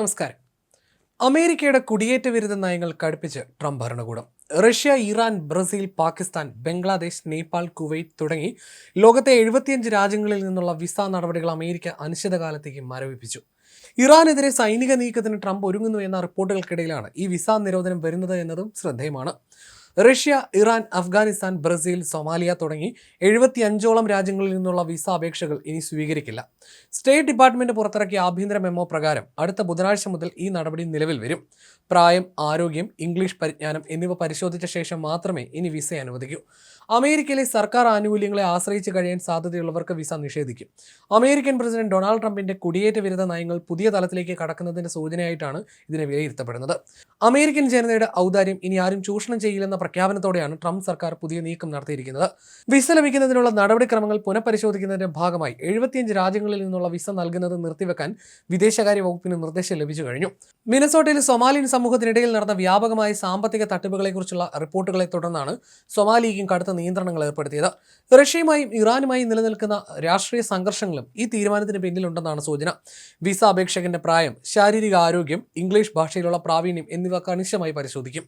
നമസ്കാരം. അമേരിക്കയുടെ കുടിയേറ്റ വിരുദ്ധ നയങ്ങൾ കടുപ്പിച്ച് ട്രംപ് ഭരണകൂടം. Russia Iran Brazil Pakistan Bangladesh Nepal Kuwait തുടങ്ങി ലോകത്തെ എഴുപത്തിയഞ്ച് രാജ്യങ്ങളിൽ നിന്നുള്ള വിസ നടപടികൾ അമേരിക്ക അനിശ്ചിതകാലത്തേക്ക് മരവിപ്പിച്ചു. ഇറാനെതിരെ സൈനിക നീക്കത്തിന് ട്രംപ് ഒരുങ്ങുന്നു എന്ന റിപ്പോർട്ടുകൾക്കിടയിലാണ് ഈ വിസ നിരോധനം വരുന്നത് എന്നതും ശ്രദ്ധേയമാണ്. Russia Iran Afghanistan Brazil Somalia തുടങ്ങി എഴുപത്തി അഞ്ചോളം രാജ്യങ്ങളിൽ നിന്നുള്ള വിസ അപേക്ഷകൾ ഇനി സ്വീകരിക്കില്ല. സ്റ്റേറ്റ് ഡിപ്പാർട്ട്മെന്റ് പുറത്തിറക്കിയ ആഭ്യന്തര മെമ്മോ പ്രകാരം അടുത്ത ബുധനാഴ്ച മുതൽ ഈ നടപടി നിലവിൽ വരും. പ്രായം ആരോഗ്യം ഇംഗ്ലീഷ് പരിജ്ഞാനം എന്നിവ പരിശോധിച്ച ശേഷം മാത്രമേ ഇനി വിസ അനുവദിക്കൂ. അമേരിക്കയിലെ സർക്കാർ ആനുകൂല്യങ്ങളെ ആശ്രയിച്ച് കഴിയാൻ സാധ്യതയുള്ളവർക്ക് വിസ നിഷേധിക്കും. അമേരിക്കൻ പ്രസിഡന്റ് ഡൊണാൾഡ് ട്രംപിന്റെ കുടിയേറ്റ വിരുദ്ധ നയങ്ങൾ പുതിയ തലത്തിലേക്ക് കടക്കുന്നതിന്റെ സൂചനയായിട്ടാണ് ഇതിനെ വിലയിരുത്തപ്പെടുന്നത്. അമേരിക്കൻ ജനതയുടെ ഔദാര്യം ഇനി ആരും ചൂഷണം ചെയ്യില്ലെന്ന പ്രഖ്യാപനത്തോടെയാണ് ട്രംപ് സർക്കാർ പുതിയ നീക്കം നടത്തിയിരിക്കുന്നത്. വിസ ലഭിക്കുന്നതിനുള്ള നടപടിക്രമങ്ങൾ പുനഃപരിശോധിക്കുന്നതിന്റെ ഭാഗമായി എഴുപത്തിയഞ്ച് രാജ്യങ്ങളിൽ നിന്നുള്ള വിസ നൽകുന്നത് നിർത്തിവെക്കാൻ വിദേശകാര്യ വകുപ്പിന് നിർദ്ദേശം ലഭിച്ചു കഴിഞ്ഞു. മിനസോട്ടയിൽ സൊമാലിയൻ സമൂഹത്തിനിടയിൽ നടന്ന വ്യാപകമായ സാമ്പത്തിക തട്ടിപ്പുകളെക്കുറിച്ചുള്ള റിപ്പോർട്ടുകളെ തുടർന്നാണ് സൊമാലിയയ്ക്കും കടുത്ത നിയന്ത്രണങ്ങൾ ഏർപ്പെടുത്തിയത്. റഷ്യയുമായും ഇറാനുമായും നിലനിൽക്കുന്ന രാഷ്ട്രീയ സംഘർഷങ്ങളും ഈ തീരുമാനത്തിന് പിന്നിലുണ്ടെന്നാണ് സൂചന. വിസ അപേക്ഷകന്റെ പ്രായം ശാരീരിക ആരോഗ്യം ഇംഗ്ലീഷ് ഭാഷയിലുള്ള പ്രാവീണ്യം എന്നിവ കണിശമായി പരിശോധിക്കും.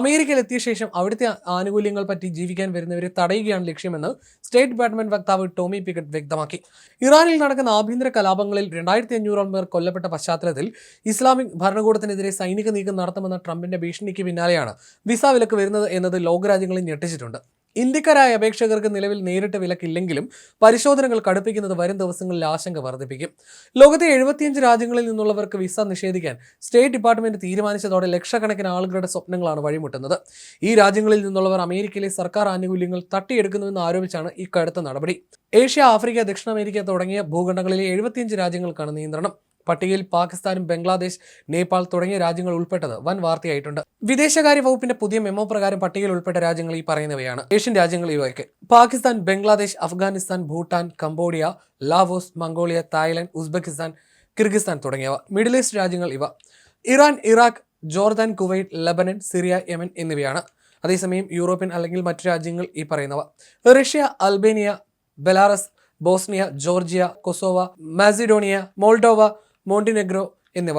അമേരിക്കയിൽ എത്തിയ ശേഷം അവിടുത്തെ ആനുകൂല്യങ്ങൾ പറ്റി ജീവിക്കാൻ വരുന്നവരെ തടയുകയാണ് ലക്ഷ്യമെന്ന് സ്റ്റേറ്റ് ഡിപ്പാർട്ട്മെന്റ് വക്താവ് ടോമി പിക്കറ്റ് വ്യക്തമാക്കി. ഇറാനിൽ നടക്കുന്ന ആഭ്യന്തര കലാപങ്ങളിൽ രണ്ടായിരത്തി അഞ്ഞൂറോളം പേർ കൊല്ലപ്പെട്ട പശ്ചാത്തലത്തിൽ ഇസ്ലാമിക് ഭരണകൂടത്തിനെതിരെ സൈനിക നീക്കം നടത്തുമെന്ന ട്രംപിന്റെ ഭീഷണിക്ക് പിന്നാലെയാണ് വിസ വിലക്ക് വരുന്നത് എന്നത് ലോകരാജ്യങ്ങളിൽ ഞെട്ടിച്ചിട്ടുണ്ട്. ഇന്ത്യക്കാരായ അപേക്ഷകർക്ക് നിലവിൽ നേരിട്ട് വിലക്കില്ലെങ്കിലും പരിശോധനകൾ കടുപ്പിക്കുന്നത് വരും ദിവസങ്ങളിൽ ആശങ്ക വർദ്ധിപ്പിക്കും. ലോകത്തെ എഴുപത്തിയഞ്ച് രാജ്യങ്ങളിൽ നിന്നുള്ളവർക്ക് വിസ നിഷേധിക്കാൻ സ്റ്റേറ്റ് ഡിപ്പാർട്ട്മെന്റ് തീരുമാനിച്ചതോടെ ലക്ഷക്കണക്കിന് ആളുകളുടെ സ്വപ്നങ്ങളാണ് വഴിമുട്ടുന്നത്. ഈ രാജ്യങ്ങളിൽ നിന്നുള്ളവർ അമേരിക്കയിലെ സർക്കാർ ആനുകൂല്യങ്ങൾ തട്ടിയെടുക്കുന്നുവെന്ന് ആരോപിച്ചാണ് ഈ കടുത്ത നടപടി. ഏഷ്യ ആഫ്രിക്ക ദക്ഷിണ അമേരിക്ക തുടങ്ങിയ ഭൂഖണ്ഡങ്ങളിലെ എഴുപത്തിയഞ്ച് രാജ്യങ്ങൾക്കാണ് നിയന്ത്രണം. പട്ടികയിൽ പാകിസ്ഥാനും ബംഗ്ലാദേശ് നേപ്പാൾ തുടങ്ങിയ രാജ്യങ്ങൾ ഉൾപ്പെട്ടത് വൻ വാർത്തയായിട്ടുണ്ട്. വിദേശകാര്യ വകുപ്പിന്റെ പുതിയ മെമ്മോ പ്രകാരം പട്ടികയിൽ ഉൾപ്പെട്ട രാജ്യങ്ങൾ ഈ പറയുന്നവയാണ്. ഏഷ്യൻ രാജ്യങ്ങൾ ഇവയൊക്കെ Pakistan Bangladesh Afghanistan Bhutan Cambodia Laos Mongolia Thailand Uzbekistan Kyrgyzstan തുടങ്ങിയവ. മിഡിൽ ഈസ്റ്റ് രാജ്യങ്ങൾ ഇവ. Iran Iraq Jordan Kuwait Lebanon Syria Yemen എന്നിവയാണ്. അതേസമയം യൂറോപ്യൻ അല്ലെങ്കിൽ മറ്റു രാജ്യങ്ങൾ ഈ പറയുന്നവ. Russia Albania Belarus Bosnia Georgia Kosovo Macedonia Moldova Montenegro എന്നിവ.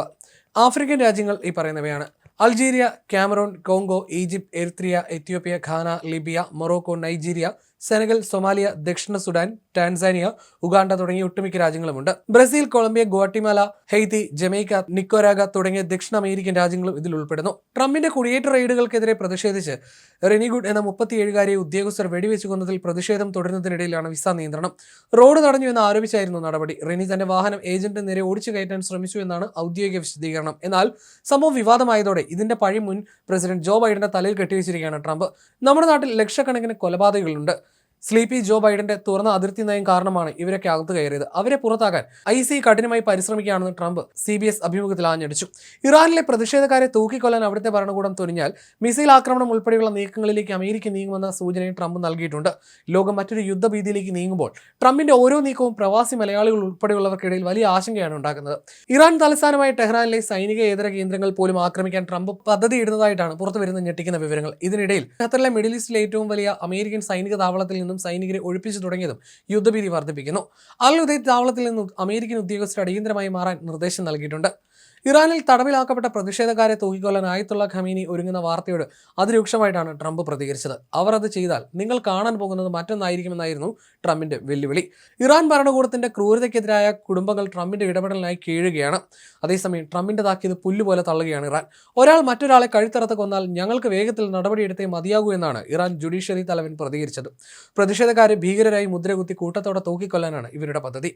ആഫ്രിക്കൻ രാജ്യങ്ങൾ ഈ പറയുന്നവയാണ്. Algeria Cameroon Congo Egypt Eritrea Ethiopia Ghana Libya Morocco Nigeria Senegal Somalia ദക്ഷിണ സുഡാൻ ടാൻസാനിയ ഉഗാണ്ട തുടങ്ങിയ ഒട്ടുമിക്ക രാജ്യങ്ങളുമുണ്ട്. Brazil Colombia Guatemala Haiti Jamaica Nicaragua തുടങ്ങിയ ദക്ഷിണ American രാജ്യങ്ങളും ഇതിൽ ഉൾപ്പെടുന്നു. ട്രംപിന്റെ കുടിയേറ്റ റെയ്ഡുകൾക്കെതിരെ പ്രതിഷേധിച്ച് റെനിഗുഡ് എന്ന മുപ്പത്തിയേഴുകാരിയെ ഉദ്യോഗസ്ഥർ വെടിവെച്ചു കൊന്നതിൽ പ്രതിഷേധം തുടരുന്നതിനിടയിലാണ് വിസ നിയന്ത്രണം. റോഡ് തടഞ്ഞു എന്ന് ആരോപിച്ചായിരുന്നു നടപടി. റെനി തന്റെ വാഹനം ഏജന്റിന് നേരെ ഓടിച്ചു കയറ്റാൻ ശ്രമിച്ചു എന്നാണ് ഔദ്യോഗിക വിശദീകരണം. എന്നാൽ സംഭവം വിവാദമായതോടെ ഇതിന്റെ പഴി മുൻ പ്രസിഡന്റ് ജോ ബൈഡന്റെ തലയിൽ കെട്ടിവെച്ചിരിക്കുകയാണ് ട്രംപ്. നമ്മുടെ നാട്ടിൽ ലക്ഷക്കണക്കിന് കൊലപാതകങ്ങളുണ്ട് സ്ലീപ്പി ജോ ബൈഡന്റെ തുറന്ന അതിർത്തി നയം കാരണമാണ് ഇവരൊക്കെ അകത്ത് കയറിയത്. അവരെ പുറത്താക്കാൻ ഐ സി കഠിനമായി പരിശ്രമിക്കുകയാണെന്ന് ട്രംപ് സി ബി എസ് അഭിമുഖത്തിൽ ആഞ്ഞടിച്ചു. ഇറാനിലെ പ്രതിഷേധക്കാരെ തൂക്കിക്കൊല്ലാൻ അവിടുത്തെ ഭരണകൂടം തുനിഞ്ഞാൽ മിസൈൽ ആക്രമണം ഉൾപ്പെടെയുള്ള നീക്കങ്ങളിലേക്ക് അമേരിക്ക നീങ്ങുമെന്ന സൂചനയും ട്രംപ് നൽകിയിട്ടുണ്ട്. ലോകം മറ്റൊരു യുദ്ധഭീതിയിലേക്ക് നീങ്ങുമ്പോൾ ട്രംപിന്റെ ഓരോ നീക്കവും പ്രവാസി മലയാളികൾ ഉൾപ്പെടെയുള്ളവർക്കിടയിൽ വലിയ ആശങ്കയാണ് ഉണ്ടാക്കുന്നത്. ഇറാൻ തലസ്ഥാനമായ ടെഹ്റാനിലെ സൈനിക ഏതര കേന്ദ്രങ്ങൾ പോലും ആക്രമിക്കാൻ ട്രംപ് പദ്ധതിയിടുന്നതായിട്ടാണ് പുറത്തുവരുന്ന ഞെട്ടിക്കുന്ന വിവരങ്ങൾ. ഇതിനിടയിൽ ഖത്തറിലെ മിഡിൽ ഈസ്റ്റിലെ ഏറ്റവും വലിയ അമേരിക്കൻ സൈനിക താവളത്തിൽ നിന്നും സൈനികരെ ഒഴിപ്പിച്ചു തുടങ്ങിയതും യുദ്ധഭീതി വർദ്ധിപ്പിക്കുന്നു. അൽ ഉദയ് താവളത്തിൽ നിന്നും അമേരിക്കൻ ഉദ്യോഗസ്ഥർ അടിയന്തരമായി മാറാൻ നിർദ്ദേശം നൽകിയിട്ടുണ്ട്. ഇറാനിൽ തടവിലാക്കപ്പെട്ട പ്രതിഷേധക്കാരെ തൂക്കിക്കൊല്ലാൻ ആയത്തുള്ള ഖമീനി ഒരുങ്ങുന്ന വാർത്തയോട് അതിരൂക്ഷമായിട്ടാണ് ട്രംപ് പ്രതികരിച്ചത്. അവർ അത് ചെയ്താൽ നിങ്ങൾ കാണാൻ പോകുന്നത് മറ്റൊന്നായിരിക്കുമെന്നായിരുന്നു ട്രംപിന്റെ വെല്ലുവിളി. ഇറാൻ ഭരണകൂടത്തിന്റെ ക്രൂരതയ്ക്കെതിരായ കുടുംബങ്ങൾ ട്രംപിന്റെ ഇടപെടലിനായി കീഴുകയാണ്. അതേസമയം ട്രംപിന്റെ താക്കിയത് പുല്ലുപോലെ തള്ളുകയാണ് ഇറാൻ. ഒരാൾ മറ്റൊരാളെ കഴുത്തറത്ത് കൊന്നാൽ ഞങ്ങൾക്ക് വേഗത്തിൽ നടപടിയെടുത്തേ മതിയാകൂ എന്നാണ് ഇറാൻ ജുഡീഷ്യറി തലവൻ പ്രതികരിച്ചത്. പ്രതിഷേധക്കാരെ ഭീകരരായി മുദ്രകുത്തി കൂട്ടത്തോടെ തൂക്കിക്കൊല്ലാനാണ് ഇവരുടെ പദ്ധതി.